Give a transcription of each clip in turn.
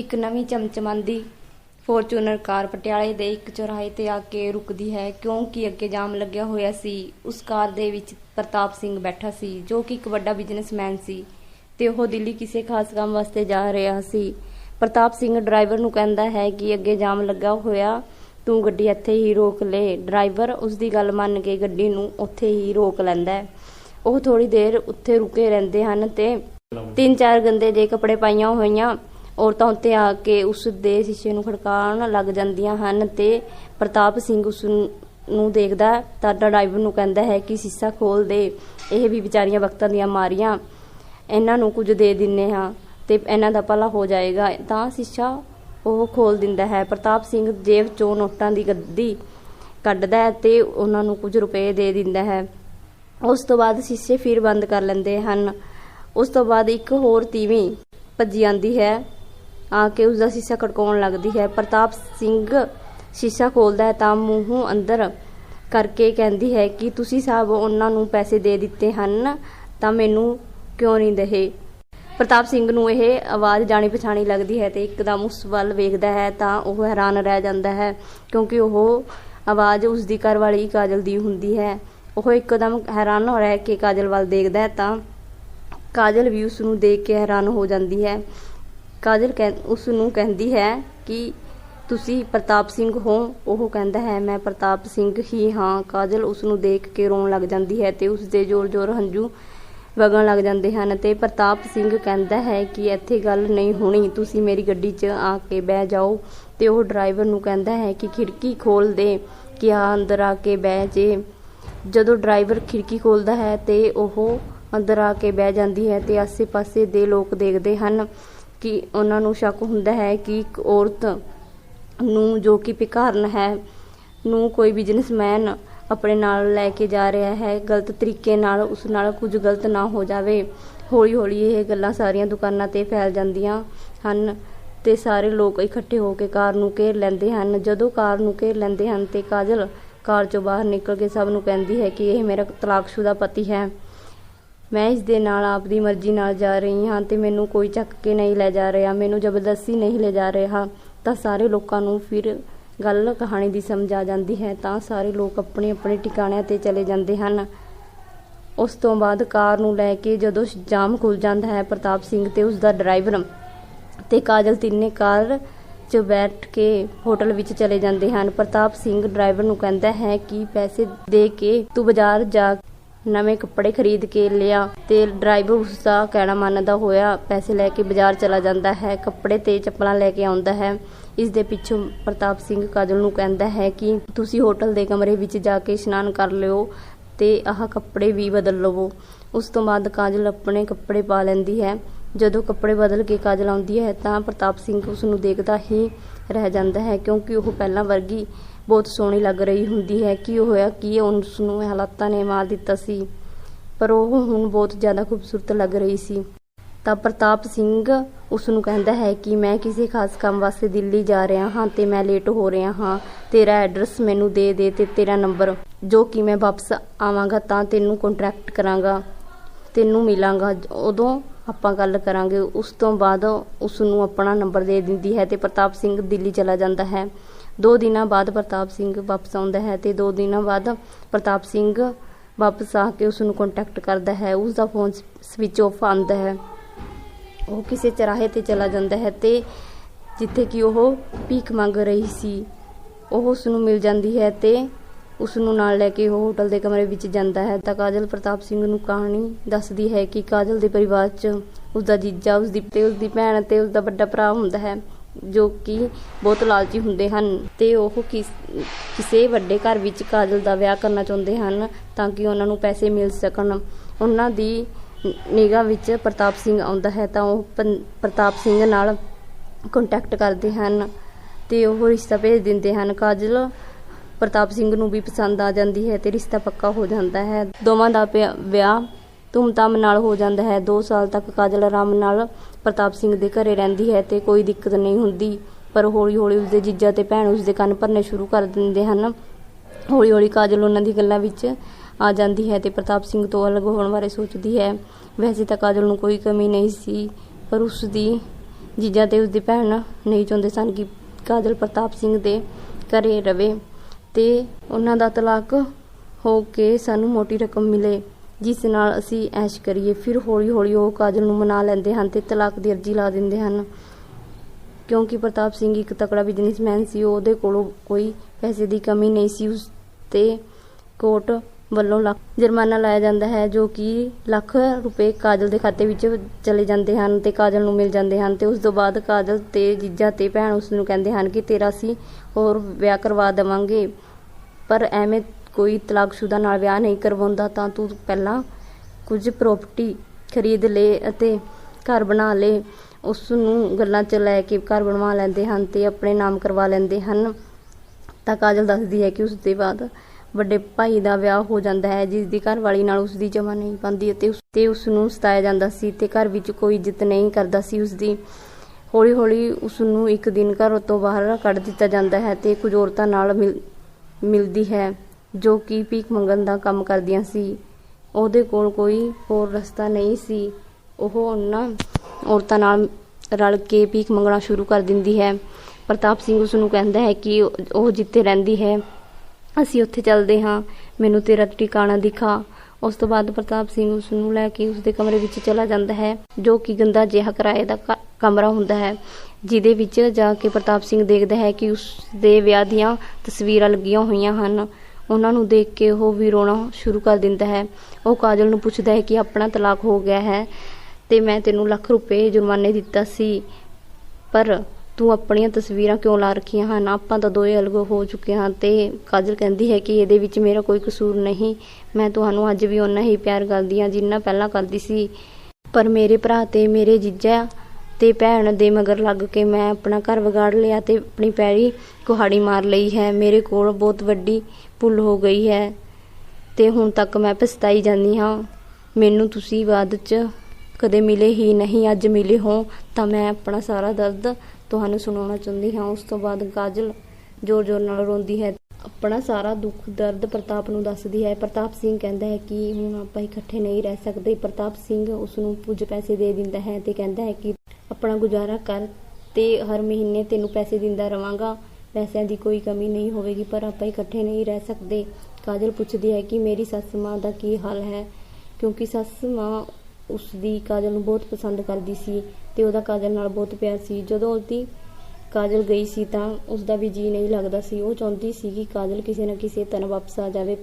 ਇੱਕ ਨਵੀਂ ਚਮਚਮੰਦੀ Fortuner car ਪਟਿਆਲੇ ਦੇ ਇੱਕ ਚੌਰਾਹੇ ਤੇ ਆ ਕੇ ਰੁਕਦੀ ਹੈ। ਕਿਉਂਕਿ ਅੱਗੇ ਜਾਮ ਲੱਗਿਆ ਹੋਇਆ ਸੀ, ਉਸ ਕਾਰ ਦੇ ਵਿੱਚ ਪ੍ਰਤਾਪ ਸਿੰਘ ਬੈਠਾ ਸੀ, ਜੋ ਕਿ ਇੱਕ ਵੱਡਾ ਬਿਜ਼ਨਸਮੈਨ ਸੀ ਤੇ ਉਹ ਦਿੱਲੀ ਕਿਸੇ ਖਾਸ ਕੰਮ ਵਾਸਤੇ ਜਾ ਰਿਹਾ ਸੀ। ਪ੍ਰਤਾਪ ਸਿੰਘ ਡਰਾਈਵਰ ਨੂੰ ਕਹਿੰਦਾ ਹੈ ਕਿ ਅੱਗੇ ਜਾਮ ਲੱਗਾ ਹੋਇਆ, ਤੂੰ ਗੱਡੀ ਇੱਥੇ ਹੀ ਰੋਕ ਲੈ। ਡਰਾਈਵਰ ਉਸ ਦੀ ਗੱਲ ਮੰਨ ਕੇ ਗੱਡੀ ਨੂੰ ਉੱਥੇ ਹੀ ਰੋਕ ਲੈਂਦਾ ਹੈ। ਉਹ ਥੋੜੀ ਦੇਰ ਉੱਥੇ ਰੁਕੇ ਰਹਿੰਦੇ ਹਨ ਤੇ ਤਿੰਨ ਚਾਰ ਗੰਦੇ ਜਿਹੇ ਕੱਪੜੇ ਪਾਈਆਂ ਹੋਈਆਂ ਔਰਤਾਂ ਉੱਤੇ ਆ ਕੇ ਉਸ ਦੇ ਸ਼ੀਸ਼ੇ ਨੂੰ ਖੜਕਾਉਣ ਲੱਗ ਜਾਂਦੀਆਂ ਹਨ ਤੇ ਪ੍ਰਤਾਪ ਸਿੰਘ ਉਸ ਨੂੰ ਦੇਖਦਾ ਹੈ। ਤਾਂ ਡਰਾਈਵਰ ਨੂੰ ਕਹਿੰਦਾ ਹੈ ਕਿ ਸ਼ੀਸ਼ਾ ਖੋਲ ਦੇ। ਇਹ ਵੀ ਵਿਚਾਰੀਆਂ ਵਕਤਾਂ ਦੀਆਂ ਮਾਰੀਆਂ। ਇਹਨਾਂ ਨੂੰ ਕੁਝ ਦੇ ਦਿੰਨੇ ਹਾਂ ਤੇ ਇਹਨਾਂ ਦਾ ਭਲਾ ਹੋ ਜਾਏਗਾ। ਤਾਂ ਸ਼ੀਸ਼ਾ ਉਹ ਖੋਲ ਦਿੰਦਾ ਹੈ। ਪ੍ਰਤਾਪ ਸਿੰਘ ਜੇਬ ਚੋਂ ਨੋਟਾਂ ਦੀ ਗੱਦੀ ਕੱਢਦਾ ਹੈ ਤੇ ਉਹਨਾਂ ਨੂੰ ਕੁਝ ਰੁਪਏ ਦੇ ਦਿੰਦਾ ਹੈ। ਉਸ ਤੋਂ ਬਾਅਦ ਸ਼ੀਸ਼ੇ ਫਿਰ ਬੰਦ ਕਰ ਲੈਂਦੇ ਹਨ। ਉਸ ਤੋਂ ਬਾਅਦ ਇੱਕ ਹੋਰ ਤੀਵੀਂ ਭੱਜੀ ਆਂਦੀ ਹੈ। ਆ ਕੇ ਉਸ ਦਾ ਸ਼ੀਸ਼ਾ ਖੜਕਾਉਣ ਲੱਗਦੀ ਹੈ। ਪ੍ਰਤਾਪ ਸਿੰਘ ਸ਼ੀਸ਼ਾ ਖੋਲਦਾ ਹੈ ਤਾਂ ਮੂੰਹੋਂ ਅੰਦਰ ਕਰਕੇ ਕਹਿੰਦੀ ਹੈ ਕਿ ਤੁਸੀਂ ਸਾਹਿਬ ਉਹਨਾਂ ਨੂੰ ਪੈਸੇ ਦੇ ਦਿੱਤੇ ਹਨ ਤਾਂ ਮੈਨੂੰ ਕਿਉਂ ਨਹੀਂ ਦਹੇ? ਪ੍ਰਤਾਪ ਸਿੰਘ ਨੂੰ ਇਹ ਆਵਾਜ਼ ਜਾਣੀ ਪਛਾਣੀ ਲੱਗਦੀ ਹੈ ਤੇ ਇੱਕਦਮ ਉਸ ਵੱਲ ਵੇਖਦਾ ਹੈ ਤਾਂ ਉਹ ਹੈਰਾਨ ਰਹਿ ਜਾਂਦਾ ਹੈ ਕਿਉਂਕਿ ਉਹ ਆਵਾਜ਼ ਉਸ ਦੀ ਘਰਵਾਲੀ ਕਾਜਲ ਦੀ ਹੁੰਦੀ ਹੈ। ਉਹ ਇੱਕਦਮ ਹੈਰਾਨ ਹੋ ਰਹਿ ਕੇ ਕਾਜਲ ਵੱਲ ਦੇਖਦਾ ਹੈ ਤਾਂ ਕਾਜਲ ਵੀ ਉਸ ਨੂੰ ਦੇਖ ਕੇ ਹੈਰਾਨ ਹੋ ਜਾਂਦੀ ਹੈ। ਕਾਜਲ ਉਸ ਨੂੰ ਕਹਿੰਦੀ ਹੈ ਕਿ ਤੁਸੀਂ ਪ੍ਰਤਾਪ ਸਿੰਘ ਹੋ, ਉਹ ਕਹਿੰਦਾ ਹੈ, ਮੈਂ ਪ੍ਰਤਾਪ ਸਿੰਘ ਹੀ ਹਾਂ। ਕਾਜਲ ਉਸ ਨੂੰ ਦੇਖ ਕੇ ਰੋਣ ਲੱਗ ਜਾਂਦੀ ਹੈ ਤੇ ਉਸ ਦੇ ਜ਼ੋਰ-ਜ਼ੋਰ ਹੰਝੂ ਵਗਣ ਲੱਗ ਜਾਂਦੇ ਹਨ ਤੇ ਪ੍ਰਤਾਪ ਸਿੰਘ ਕਹਿੰਦਾ ਹੈ ਕਿ ਇੱਥੇ ਗੱਲ ਨਹੀਂ ਹੋਣੀ, ਤੁਸੀਂ ਮੇਰੀ ਗੱਡੀ 'ਚ ਆ ਕੇ ਬਹਿ ਜਾਓ। ਤੇ ਉਹ ਡਰਾਈਵਰ ਨੂੰ ਕਹਿੰਦਾ ਹੈ ਕਿ ਖਿੜਕੀ ਖੋਲ ਦੇ, ਕਿ ਆ ਅੰਦਰ ਆ ਕੇ ਬਹਿ ਜੇ। ਜਦੋਂ ਡਰਾਈਵਰ ਖਿੜਕੀ ਖੋਲਦਾ ਹੈ ਤੇ ਉਹ ਅੰਦਰ ਆ ਕੇ ਬਹਿ ਜਾਂਦੀ ਹੈ ਤੇ ਆਸੇ-ਪਾਸੇ ਦੇ ਲੋਕ ਦੇਖਦੇ ਹਨ। ਕਿ ਉਹਨਾਂ ਨੂੰ ਸ਼ੱਕ ਹੁੰਦਾ ਹੈ ਕਿ ਇੱਕ ਔਰਤ ਨੂੰ ਜੋ ਕਿ ਭਿਕਾਰਨ ਹੈ, ਨੂੰ ਕੋਈ ਬਿਜ਼ਨਸਮੈਨ ਆਪਣੇ ਨਾਲ ਲੈ ਕੇ ਜਾ ਰਿਹਾ ਹੈ, ਗਲਤ ਤਰੀਕੇ ਨਾਲ ਉਸ ਨਾਲ ਕੁਝ ਗਲਤ ਨਾ ਹੋ ਜਾਵੇ। ਹੌਲੀ ਹੌਲੀ ਇਹ ਗੱਲਾਂ ਸਾਰੀਆਂ ਦੁਕਾਨਾਂ ਤੇ ਫੈਲ ਜਾਂਦੀਆਂ ਹਨ ਤੇ ਸਾਰੇ ਲੋਕ ਇਕੱਠੇ ਹੋ ਕੇ ਕਾਰ ਨੂੰ ਘੇਰ ਲੈਂਦੇ ਹਨ। ਜਦੋਂ ਕਾਰ ਨੂੰ ਘੇਰ ਲੈਂਦੇ ਹਨ ਤੇ ਕਾਜਲ ਕਾਰ ਚੋਂ ਬਾਹਰ ਨਿਕਲ ਕੇ ਸਭ ਨੂੰ ਕਹਿੰਦੀ ਹੈ ਕਿ ਇਹ ਮੇਰਾ ਤਲਾਕਸ਼ੁਦਾ ਪਤੀ ਹੈ। ਮੈਂ ਇਸ ਦੇ ਨਾਲ ਆਪਦੀ ਮਰਜ਼ੀ ਨਾਲ ਜਾ ਰਹੀ ਹਾਂ ਤੇ ਮੈਨੂੰ ਕੋਈ ਚੱਕ ਕੇ ਨਹੀਂ ਲੈ ਜਾ ਰਿਹਾ, ਮੈਨੂੰ ਜ਼ਬਰਦਸਤੀ ਨਹੀਂ ਲੈ ਜਾ ਰਿਹਾ, ਤਾਂ ਸਾਰੇ ਲੋਕਾਂ ਨੂੰ ਫਿਰ ਗੱਲ ਕਹਾਣੀ ਦੀ ਸਮਝ ਆ ਜਾਂਦੀ ਹੈ, ਤਾਂ ਸਾਰੇ ਲੋਕ ਆਪਣੇ ਆਪਣੇ ਟਿਕਾਣਿਆਂ ਤੇ ਚਲੇ ਜਾਂਦੇ ਹਨ। ਉਸ ਤੋਂ ਬਾਅਦ ਕਾਰ ਨੂੰ ਲੈ ਕੇ ਜਦੋਂ ਜਾਮ ਖੁੱਲ ਜਾਂਦਾ ਹੈ ਪ੍ਰਤਾਪ ਸਿੰਘ ਤੇ ਉਸ ਦਾ ਡਰਾਈਵਰ ਤੇ ਕਾਜਲ ਤਿੰਨੇ ਕਾਰ 'ਚ ਬੈਠ ਕੇ ਹੋਟਲ ਵਿੱਚ ਚਲੇ ਜਾਂਦੇ ਹਨ। ਪ੍ਰਤਾਪ ਸਿੰਘ ਡਰਾਈਵਰ ਨੂੰ ਕਹਿੰਦਾ ਹੈ ਕਿ ਪੈਸੇ ਦੇ ਕੇ ਤੂੰ ਬਾਜ਼ਾਰ ਜਾ ਨਵੇਂ ਕੱਪੜੇ ਖਰੀਦ ਕੇ ਲਿਆ ਤੇ ਡਰਾਈਵਰ ਉਸ ਦਾ ਕਹਿਣਾ ਮੰਨਦਾ ਹੋਇਆ ਪੈਸੇ ਲੈ ਕੇ ਬਾਜ਼ਾਰ ਚਲਾ ਜਾਂਦਾ ਹੈ, ਕੱਪੜੇ ਤੇ ਚੱਪਲਾਂ ਲੈ ਕੇ ਆਉਂਦਾ ਹੈ। ਇਸ ਦੇ ਪਿੱਛੋਂ ਪ੍ਰਤਾਪ ਸਿੰਘ ਕਾਜਲ ਨੂੰ ਕਹਿੰਦਾ ਹੈ ਕਿ ਤੁਸੀਂ ਹੋਟਲ ਦੇ ਕਮਰੇ ਵਿੱਚ ਜਾ ਕੇ ਇਸ਼ਨਾਨ ਕਰ ਲਿਓ ਤੇ ਆਹ ਕੱਪੜੇ ਵੀ ਬਦਲ ਲਵੋ। ਉਸ ਤੋਂ ਬਾਅਦ ਕਾਜਲ ਆਪਣੇ ਕੱਪੜੇ ਪਾ ਲੈਂਦੀ ਹੈ। ਜਦੋਂ ਕੱਪੜੇ ਬਦਲ ਕੇ ਕਾਜਲ ਆਉਂਦੀ ਹੈ ਤਾਂ ਪ੍ਰਤਾਪ ਸਿੰਘ ਉਸ ਨੂੰ ਦੇਖਦਾ ਹੀ ਰਹਿ ਜਾਂਦਾ ਹੈ ਕਿਉਂਕਿ ਉਹ ਪਹਿਲਾਂ ਵਰਗੀ ਬਹੁਤ ਸੋਹਣੀ ਲੱਗ ਰਹੀ ਹੁੰਦੀ ਹੈ ਕਿ ਉਹ ਹੋਇਆ, ਕਿ ਉਸ ਨੂੰ ਹਾਲਾਤਾਂ ਨੇ ਮਾਰ ਦਿੱਤਾ ਸੀ। ਪਰ ਉਹ ਹੁਣ ਬਹੁਤ ਜ਼ਿਆਦਾ ਖੂਬਸੂਰਤ ਲੱਗ ਰਹੀ ਸੀ। ਤਾਂ ਪ੍ਰਤਾਪ ਸਿੰਘ ਉਸ ਨੂੰ ਕਹਿੰਦਾ ਹੈ ਕਿ ਮੈਂ ਕਿਸੇ ਖਾਸ ਕੰਮ ਵਾਸਤੇ ਦਿੱਲੀ ਜਾ ਰਿਹਾ ਹਾਂ ਤੇ ਮੈਂ ਲੇਟ ਹੋ ਰਿਹਾ ਹਾਂ। ਤੇਰਾ ਐਡਰੈਸ ਮੈਨੂੰ ਦੇ ਦੇ ਤੇ ਤੇਰਾ ਨੰਬਰ ਜੋ ਕਿ ਮੈਂ ਵਾਪਸ ਆਵਾਂਗਾ ਤਾਂ ਤੈਨੂੰ ਕੰਟਰੈਕਟ ਕਰਾਂਗਾ, ਤੈਨੂੰ ਮਿਲਾਂਗਾ। ਉਦੋਂ ਆਪਾਂ ਗੱਲ ਕਰਾਂਗੇ, ਉਸ ਤੋਂ ਬਾਅਦ ਉਸ ਨੂੰ ਆਪਣਾ ਨੰਬਰ ਦੇ ਦਿੰਦੀ ਹੈ ਤੇ ਪ੍ਰਤਾਪ ਸਿੰਘ ਦਿੱਲੀ ਚਲਾ ਜਾਂਦਾ ਹੈ। ਦੋ ਦਿਨਾਂ ਬਾਅਦ ਪ੍ਰਤਾਪ ਸਿੰਘ ਵਾਪਸ ਆਉਂਦਾ ਹੈ ਤੇ ਦੋ ਦਿਨਾਂ ਬਾਅਦ ਪ੍ਰਤਾਪ ਸਿੰਘ ਵਾਪਸ ਆ ਕੇ ਉਸ ਨੂੰ ਕੰਟੈਕਟ ਕਰਦਾ ਹੈ ਉਸ ਦਾ ਫੋਨ ਸਵਿਚ ਆਫ ਆਉਂਦਾ ਹੈ। ਉਹ ਕਿਸੇ ਚਰਾਹੇ ਤੇ ਚਲਾ ਜਾਂਦਾ ਹੈ ਤੇ ਜਿੱਥੇ ਕਿ ਉਹ ਭੀਖ ਮੰਗ ਰਹੀ ਸੀ, ਉਹ ਉਸ ਨੂੰ ਮਿਲ ਜਾਂਦੀ ਹੈ ਤੇ ਉਸ ਨੂੰ ਨਾਲ ਲੈ ਕੇ ਉਹ ਹੋਟਲ ਦੇ ਕਮਰੇ ਵਿੱਚ ਜਾਂਦਾ ਹੈ। ਤਾਂ ਕਾਜਲ ਪ੍ਰਤਾਪ ਸਿੰਘ ਨੂੰ ਕਹਾਣੀ ਦੱਸਦੀ ਹੈ ਕਿ ਕਾਜਲ ਦੇ ਪਰਿਵਾਰ 'ਚ ਉਸ ਦਾ ਜੀਜਾ ਉਸ ਦੀ ਤੇ ਉਸ ਦੀ ਭੈਣ ਤੇ ਉਸ ਦਾ ਵੱਡਾ ਭਰਾ ਹੁੰਦਾ ਹੈ। ਜੋ ਕਿ ਬਹੁਤ ਲਾਲਚੀ ਹੁੰਦੇ ਹਨ ਤੇ ਉਹ ਕਿਸੇ ਵੱਡੇ ਘਰ ਵਿੱਚ ਕਾਜਲ ਦਾ ਵਿਆਹ ਕਰਨਾ ਚਾਹੁੰਦੇ ਹਨ ਤਾਂ ਕਿ ਉਹਨਾਂ ਨੂੰ ਪੈਸੇ ਮਿਲ ਸਕਣ। ਉਹਨਾਂ ਦੀ ਨਿਗਾਹ ਵਿੱਚ ਪ੍ਰਤਾਪ ਸਿੰਘ ਆਉਂਦਾ ਹੈ ਤਾਂ ਉਹ ਪ੍ਰਤਾਪ ਸਿੰਘ ਨਾਲ ਕੰਟੈਕਟ ਕਰਦੇ ਹਨ ਤੇ ਉਹ ਰਿਸ਼ਤਾ ਭੇਜ ਦਿੰਦੇ ਹਨ। ਕਾਜਲ ਪ੍ਰਤਾਪ ਸਿੰਘ ਨੂੰ ਵੀ ਪਸੰਦ ਆ ਜਾਂਦੀ ਹੈ ਤੇ ਰਿਸ਼ਤਾ ਪੱਕਾ ਹੋ ਜਾਂਦਾ ਹੈ। ਦੋਵਾਂ ਦਾ ਵਿਆਹ ਧੂਮਧਾਮ ਨਾਲ ਹੋ ਜਾਂਦਾ ਹੈ। 2 ਸਾਲ ਤੱਕ ਕਾਜਲ ਆਰਾਮ ਨਾਲ ਪ੍ਰਤਾਪ ਸਿੰਘ ਦੇ ਘਰੇ ਰਹਿੰਦੀ ਹੈ ਤੇ ਕੋਈ ਦਿੱਕਤ ਨਹੀਂ ਹੁੰਦੀ, ਪਰ ਹੌਲੀ ਹੌਲੀ ਉਸਦੇ ਜੀਜਾ ਤੇ ਭੈਣ ਉਸਦੇ ਕੰਨ ਭਰਨੇ ਸ਼ੁਰੂ ਕਰ ਦਿੰਦੇ ਹਨ। ਹੌਲੀ ਹੌਲੀ ਕਾਜਲ ਉਹਨਾਂ ਦੀ ਗੱਲਾਂ ਵਿੱਚ ਆ ਜਾਂਦੀ ਹੈ ਤੇ ਪ੍ਰਤਾਪ ਸਿੰਘ ਤੋਂ ਅਲੱਗ ਹੋਣ ਬਾਰੇ ਸੋਚਦੀ ਹੈ। ਵੈਸੇ ਤਾਂ ਕਾਜਲ ਨੂੰ ਕੋਈ ਕਮੀ ਨਹੀਂ ਸੀ, ਪਰ ਉਸ ਦੀ ਜੀਜਾ ਤੇ ਉਸਦੀ ਭੈਣ ਨਹੀਂ ਚਾਹੁੰਦੇ ਸਨ ਕਿ ਕਾਜਲ ਪ੍ਰਤਾਪ ਸਿੰਘ ਦੇ ਘਰੇ ਰਵੇ ਤੇ ਉਹਨਾਂ ਦਾ ਤਲਾਕ ਹੋ ਕੇ ਸਾਨੂੰ ਮੋਟੀ ਰਕਮ ਮਿਲੇ। ਜਿਸ ਨਾਲ ਅਸੀਂ ਐਸ਼ ਕਰੀਏ, ਫਿਰ ਹੌਲੀ-ਹੌਲੀ ਉਹ ਕਾਜਲ ਨੂੰ ਮਨਾ ਲੈਂਦੇ ਹਨ ਤੇ ਤਲਾਕ ਦੀ ਅਰਜ਼ੀ ਲਾ ਦਿੰਦੇ ਹਨ। ਕਿਉਂਕਿ ਪ੍ਰਤਾਪ ਸਿੰਘ ਇੱਕ ਤਕੜਾ ਬਿਜ਼ਨਸਮੈਨ ਸੀ, ਉਹਦੇ ਕੋਲੋਂ ਕੋਈ ਪੈਸੇ ਦੀ ਕਮੀ ਨਹੀਂ ਸੀ। ਉਸ ਤੇ ਕੋਰਟ ਵੱਲੋਂ ਲੱਖ ਜੁਰਮਾਨਾ ਲਾਇਆ ਜਾਂਦਾ ਹੈ, ਜੋ ਕਿ ਲੱਖ ਰੁਪਏ ਕਾਜਲ ਦੇ ਖਾਤੇ ਵਿੱਚ ਚਲੇ ਜਾਂਦੇ ਹਨ ਤੇ ਕਾਜਲ ਨੂੰ ਮਿਲ ਜਾਂਦੇ ਹਨ ਤੇ ਉਸ ਤੋਂ ਬਾਅਦ ਕਾਜਲ ਤੇ ਜੀਜਾ ਤੇ ਭੈਣ ਉਸ ਨੂੰ ਕਹਿੰਦੇ ਹਨ ਕਿ ਤੇਰਾ ਅਸੀਂ ਹੋਰ ਵਿਆਹ ਕਰਵਾ ਦੇਵਾਂਗੇ। ਪਰ ਐਵੇਂ ਕੋਈ ਤਲਾਕਸ਼ੁਦਾ ਨਾਲ ਵਿਆਹ ਨਹੀਂ ਕਰਵਾਉਂਦਾ, ਤਾਂ ਤੂੰ ਪਹਿਲਾਂ ਕੁਝ ਪ੍ਰਾਪਰਟੀ ਖਰੀਦ ਲੈ ਅਤੇ ਘਰ ਬਣਾ ਲੈ। ਉਸ ਨੂੰ ਗੱਲਾਂ 'ਚ ਲੈ ਕੇ ਘਰ ਬਣਵਾ ਲੈਂਦੇ ਹਨ ਤੇ ਆਪਣੇ ਨਾਮ ਕਰਵਾ ਲੈਂਦੇ ਹਨ। ਤਾਂ ਕਾਜਲ ਦੱਸਦੀ ਹੈ ਕਿ ਉਸ ਦੇ ਬਾਅਦ ਵੱਡੇ ਭਾਈ ਦਾ ਵਿਆਹ ਹੋ ਜਾਂਦਾ ਹੈ ਜਿਸ ਦੀ ਘਰਵਾਲੀ ਨਾਲ ਉਸ ਦੀ ਜਮਾ ਨਹੀਂ ਪਾਉਂਦੀ ਅਤੇ ਉਸ ਤੇ ਉਸ ਨੂੰ ਸਤਾਇਆ ਜਾਂਦਾ ਸੀ ਤੇ ਘਰ ਵਿੱਚ ਕੋਈ ਇੱਜ਼ਤ ਨਹੀਂ ਕਰਦਾ ਸੀ। ਉਸ ਦੀ ਹੌਲੀ ਹੌਲੀ ਉਸ ਨੂੰ ਇੱਕ ਦਿਨ ਘਰ ਤੋਂ ਬਾਹਰ ਕੱਢ ਦਿੱਤਾ ਜਾਂਦਾ ਹੈ ਤੇ ਕੁਝ ਔਰਤਾਂ ਨਾਲ ਮਿਲ, ਮਿਲਦੀ ਹੈ। ਜੋ ਕਿ ਭੀਖ ਮੰਗਣ ਦਾ ਕੰਮ ਕਰਦੀਆਂ ਸੀ। ਉਹਦੇ ਕੋਲ ਕੋਈ ਹੋਰ ਰਸਤਾ ਨਹੀਂ ਸੀ। ਉਹ ਉਹਨਾਂ ਔਰਤਾਂ ਨਾਲ ਰਲ ਕੇ ਭੀਖ ਮੰਗਣਾ ਸ਼ੁਰੂ ਕਰ ਦਿੰਦੀ ਹੈ। ਪ੍ਰਤਾਪ ਸਿੰਘ ਉਸ ਨੂੰ ਕਹਿੰਦਾ ਹੈ ਕਿ ਉਹ- ਜਿੱਥੇ ਰਹਿੰਦੀ ਹੈ, ਅਸੀਂ ਉੱਥੇ ਚੱਲਦੇ ਹਾਂ। ਮੈਨੂੰ ਤੇਰਾ ਟਿਕਾਣਾ ਦਿਖਾ। ਉਸ ਤੋਂ ਬਾਅਦ ਪ੍ਰਤਾਪ ਸਿੰਘ ਉਸ ਨੂੰ ਲੈ ਕੇ ਉਸਦੇ ਕਮਰੇ ਵਿੱਚ ਚਲਾ ਜਾਂਦਾ ਹੈ, ਜੋ ਕਿ ਗੰਦਾ ਜਿਹਾ ਕਿਰਾਏ ਦਾ ਕ- ਕਮਰਾ ਹੁੰਦਾ ਹੈ, ਜਿਹਦੇ ਵਿੱਚ ਜਾ ਕੇ ਪ੍ਰਤਾਪ ਸਿੰਘ ਦੇਖਦਾ ਹੈ ਕਿ ਉਸ ਦੇ ਵਿਆਹ ਦੀਆਂ ਤਸਵੀਰਾਂ ਲੱਗੀਆਂ ਹੋਈਆਂ ਹਨ। ਉਹਨਾਂ ਨੂੰ ਦੇਖ ਕੇ ਉਹ ਵੀ ਰੋਣਾ ਸ਼ੁਰੂ ਕਰ ਦਿੰਦਾ ਹੈ। ਉਹ ਕਾਜਲ ਨੂੰ ਪੁੱਛਦਾ ਹੈ ਕਿ ਆਪਣਾ ਤਲਾਕ ਹੋ ਗਿਆ ਹੈ ਤੇ ਮੈਂ ਤੈਨੂੰ ਲੱਖ ਰੁਪਏ ਜੁਰਮਾਨੇ ਦਿੱਤਾ ਸੀ, ਪਰ ਤੂੰ ਆਪਣੀਆਂ ਤਸਵੀਰਾਂ ਕਿਉਂ ਲਾ ਰੱਖੀਆਂ ਹਨ? ਆਪਾਂ ਤਾਂ ਦੋਏ ਅਲਗ ਹੋ ਚੁੱਕੇ ਹਾਂ ਤੇ ਕਾਜਲ ਕਹਿੰਦੀ ਹੈ ਕਿ ਇਹਦੇ ਵਿੱਚ ਮੇਰਾ ਕੋਈ ਕਸੂਰ ਨਹੀਂ। ਮੈਂ ਤੁਹਾਨੂੰ ਅੱਜ ਵੀ ਓਨਾ ਹੀ ਪਿਆਰ ਕਰਦੀ ਹਾਂ ਜਿੰਨਾ ਪਹਿਲਾਂ ਕਰਦੀ ਸੀ। ਪਰ ਮੇਰੇ ਭਰਾ ਤੇ ਮੇਰੇ ਜੀਜਾ ਤੇ ਭੈਣ ਦੇ ਮਗਰ ਲੱਗ ਕੇ ਮੈਂ ਆਪਣਾ ਘਰ ਵਿਗਾੜ ਲਿਆ ਤੇ ਆਪਣੀ ਪੈਰੀ ਕੁਹਾੜੀ ਮਾਰ ਲਈ ਹੈ। ਮੇਰੇ ਕੋਲ ਬਹੁਤ ਵੱਡੀ ਭੁੱਲ ਹੋ ਗਈ ਹੈ ਤੇ ਹੁਣ ਤੱਕ ਮੈਂ ਪਛਤਾਈ ਜਾਂਦੀ ਹਾਂ। ਮੈਨੂੰ ਤੁਸੀਂ ਬਾਅਦ ਚ ਕਦੇ ਮਿਲੇ ਹੀ ਨਹੀਂ, ਅੱਜ ਮਿਲੇ ਹੋ ਤਾਂ ਮੈਂ ਆਪਣਾ ਸਾਰਾ ਦਰਦ ਤੁਹਾਨੂੰ ਸੁਣਾਉਣਾ ਚਾਹੁੰਦੀ ਹਾਂ। ਉਸ ਤੋਂ ਬਾਅਦ ਕਾਜਲ ਜ਼ੋਰ ਜ਼ੋਰ ਨਾਲ ਰੋਂਦੀ ਹੈ। ਆਪਣਾ ਸਾਰਾ ਦੁੱਖ ਦਰਦ ਪ੍ਰਤਾਪ ਨੂੰ ਦੱਸਦੀ ਹੈ। ਪ੍ਰਤਾਪ ਸਿੰਘ ਕਹਿੰਦਾ ਹੈ ਕਿ ਹੁਣ ਆਪਾਂ ਇਕੱਠੇ ਨਹੀਂ ਰਹਿ ਸਕਦੇ। ਪ੍ਰਤਾਪ ਸਿੰਘ ਉਸ ਨੂੰ ਕੁਝ ਪੈਸੇ ਦੇ ਦਿੰਦਾ ਹੈ ਤੇ ਕਹਿੰਦਾ ਹੈ ਕਿ ਆਪਣਾ ਗੁਜ਼ਾਰਾ ਕਰ ਤੇ ਹਰ ਮਹੀਨੇ ਤੈਨੂੰ ਪੈਸੇ ਦਿੰਦਾ ਰਵਾਂਗਾ। ਪੈਸਿਆਂ ਦੀ ਕੋਈ ਕਮੀ ਨਹੀਂ ਹੋਵੇਗੀ, ਪਰ ਆਪਾਂ ਇਕੱਠੇ ਨਹੀਂ ਰਹਿ ਸਕਦੇ। ਕਾਜਲ ਪੁੱਛਦੀ ਹੈ ਕਿ ਮੇਰੀ ਸੱਸ ਮਾਂ ਦਾ ਕੀ ਹਾਲ ਹੈ? ਕਿਉਂਕਿ ਸੱਸ ਮਾਂ ਉਸ ਦੀ ਕਾਜਲ ਨੂੰ ਬਹੁਤ ਪਸੰਦ ਕਰਦੀ ਸੀ ਤੇ ਉਹਦਾ ਕਾਜਲ ਨਾਲ ਬਹੁਤ ਪਿਆਰ ਸੀ। ਜਦੋਂ ਉਹਦੀ ਕਾਜਲ ਗਈ ਸੀ ਤਾਂ ਉਸ ਦਾ ਵੀ ਜੀ ਨਹੀਂ ਲੱਗਦਾ ਸੀ। ਉਹ ਚਾਹੁੰਦੀ ਸੀ ਕਿ ਕਾਜਲ ਕਿਸੇ ਨਾ ਕਿਸੇ ਤਰ੍ਹਾਂ ਵਾਪਸ ਆ ਜਾਵੇ।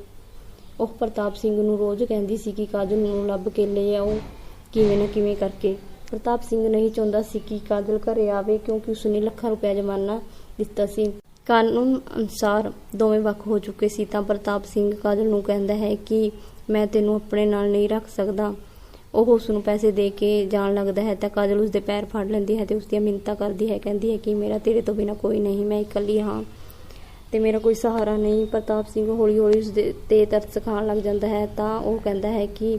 ਉਹ ਪ੍ਰਤਾਪ ਸਿੰਘ ਨੂੰ ਰੋਜ਼ ਕਹਿੰਦੀ ਸੀ ਕਿ ਕਾਜਲ ਨੂੰ ਲੱਭ ਕੇ ਲੈ ਆਓ, ਕਿਵੇਂ ਨਾ ਕਿਵੇਂ ਕਰਕੇ। ਪ੍ਰਤਾਪ ਸਿੰਘ ਨਹੀਂ ਚਾਹੁੰਦਾ ਸੀ ਕਿ ਕਾਜਲ ਘਰੇ ਆਵੇ ਕਿਉਂਕਿ ਉਸਨੇ ਲੱਖਾਂ ਰੁਪਏ ਜਮਾਨਾ ਦਿੱਤਾ ਸੀ। ਕਾਨੂੰਨ ਅਨੁਸਾਰ ਦੋਵੇਂ ਵੱਖ ਹੋ ਚੁੱਕੇ ਸੀ ਤਾਂ ਪ੍ਰਤਾਪ ਸਿੰਘ ਕਾਜਲ ਨੂੰ ਕਹਿੰਦਾ ਹੈ ਕਿ ਮੈਂ ਤੈਨੂੰ ਆਪਣੇ ਨਾਲ ਨਹੀਂ ਰੱਖ ਸਕਦਾ। ਉਹ ਉਸ ਨੂੰ ਪੈਸੇ ਦੇ ਕੇ ਜਾਣ ਲੱਗਦਾ ਹੈ ਤਾਂ ਕਾਜਲ ਉਸ ਦੇ ਪੈਰ ਫੜ ਲੈਂਦੀ ਹੈ ਤੇ ਉਸ ਦੀਆਂ ਮਿੰਨਤਾਂ ਕਰਦੀ ਹੈ, ਕਹਿੰਦੀ ਹੈ ਕਿ ਮੇਰਾ ਤੇਰੇ ਤੋਂ ਬਿਨਾ ਕੋਈ ਨਹੀਂ, ਮੈਂ ਇਕੱਲੀ ਹਾਂ ਤੇ ਮੇਰਾ ਕੋਈ ਸਹਾਰਾ ਨਹੀਂ। ਪ੍ਰਤਾਪ ਸਿੰਘ ਹੌਲੀ ਹੌਲੀ ਉਸ ਦੇ ਤੇ ਤਰਸ ਖਾਣ ਲੱਗ ਜਾਂਦਾ ਹੈ ਤਾਂ ਉਹ ਕਹਿੰਦਾ ਹੈ ਕਿ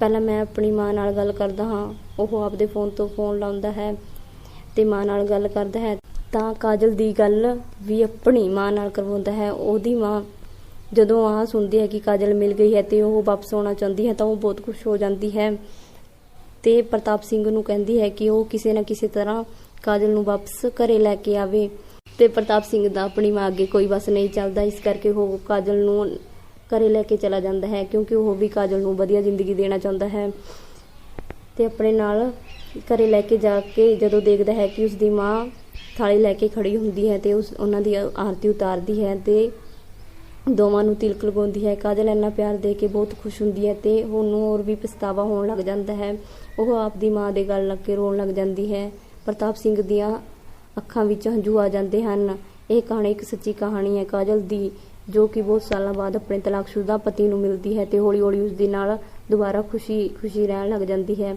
ਪਹਿਲਾਂ ਮੈਂ ਆਪਣੀ ਮਾਂ ਨਾਲ ਗੱਲ ਕਰਦਾ ਹਾਂ, ਉਹ ਆਪਦੇ ਫੋਨ ਤੋਂ ਫੋਨ ਲਾਉਂਦਾ ਹੈ ਤੇ ਮਾਂ ਨਾਲ ਗੱਲ ਕਰਦਾ ਹੈ। ਤਾਂ ਕਾਜਲ ਦੀ ਗੱਲ ਵੀ ਆਪਣੀ ਮਾਂ ਨਾਲ ਕਰਵਾਉਂਦਾ ਹੈ। ਉਹਦੀ ਮਾਂ ਜਦੋਂ ਆਹ ਸੁਣਦੀ ਹੈ ਕਿ ਕਾਜਲ ਮਿਲ ਗਈ ਹੈ ਤੇ ਉਹ ਵਾਪਸ ਆਉਣਾ ਚਾਹੁੰਦੀ ਹੈ ਤਾਂ ਉਹ ਬਹੁਤ ਖੁਸ਼ ਹੋ ਜਾਂਦੀ ਹੈ ਤੇ ਪ੍ਰਤਾਪ ਸਿੰਘ ਨੂੰ ਕਹਿੰਦੀ ਹੈ ਕਿ ਉਹ ਕਿਸੇ ਨਾ ਕਿਸੇ ਤਰ੍ਹਾਂ ਕਾਜਲ ਨੂੰ ਵਾਪਸ ਘਰੇ ਲੈ ਕੇ ਆਵੇ। ਤੇ ਪ੍ਰਤਾਪ ਸਿੰਘ ਦਾ ਆਪਣੀ ਮਾਂ ਅੱਗੇ ਕੋਈ ਬਸ ਨਹੀਂ ਚੱਲਦਾ। ਇਸ ਕਰਕੇ ਉਹ ਕਾਜਲ ਨੂੰ ਘਰੇ ਲੈ ਕੇ ਚਲਾ ਜਾਂਦਾ ਹੈ, ਕਿਉਂਕਿ ਉਹ ਵੀ ਕਾਜਲ ਨੂੰ ਵਧੀਆ ਜ਼ਿੰਦਗੀ ਦੇਣਾ ਚਾਹੁੰਦਾ ਹੈ। ਤੇ ਆਪਣੇ ਨਾਲ ਘਰੇ ਲੈ ਕੇ ਜਾ ਕੇ ਜਦੋਂ ਦੇਖਦਾ ਹੈ ਕਿ ਉਸ ਦੀ ਮਾਂ ਥਾਲੀ ਲੈ ਕੇ ਖੜੀ ਹੁੰਦੀ ਹੈ ਤੇ ਉਸ, ਉਹਨਾਂ ਦੀ ਆਰਤੀ ਉਤਾਰਦੀ ਹੈ ਤੇ ਦੋਵਾਂ ਨੂੰ ਤਿਲਕ ਲਗਾਉਂਦੀ ਹੈ। ਕਾਜਲ ਇੰਨਾ ਪਿਆਰ ਦੇ ਕੇ ਬਹੁਤ ਖੁਸ਼ ਹੁੰਦੀ ਹੈ ਤੇ ਉਹਨੂੰ ਹੋਰ ਵੀ ਪਛਤਾਵਾ ਹੋਣ ਲੱਗ ਜਾਂਦਾ ਹੈ। ਉਹ ਆਪ ਦੀ ਮਾਂ ਦੇ ਗੱਲ ਲੱਗ ਕੇ ਰੋਣ ਲੱਗ ਜਾਂਦੀ ਹੈ। ਪ੍ਰਤਾਪ ਸਿੰਘ ਦੀਆਂ ਅੱਖਾਂ ਵਿੱਚ ਹੰਝੂ ਆ ਜਾਂਦੇ ਹਨ। ਇਹ ਕਹਾਣੀ ਇੱਕ ਸੱਚੀ ਕਹਾਣੀ ਹੈ। ਕਾਜਲ ਦੀ ਜੋ ਕਿ ਬਹੁਤ ਸਾਲਾਂ ਬਾਅਦ ਆਪਣੇ ਤਲਾਕਸ਼ੁਦਾ ਪਤੀ ਨੂੰ ਮਿਲਦੀ ਹੈ ਤੇ ਹੌਲੀ-ਹੌਲੀ ਉਸ ਦੇ ਨਾਲ ਦੁਬਾਰਾ ਖੁਸ਼ੀ ਖੁਸ਼ੀ ਰਹਿਣ ਲੱਗ ਜਾਂਦੀ ਹੈ।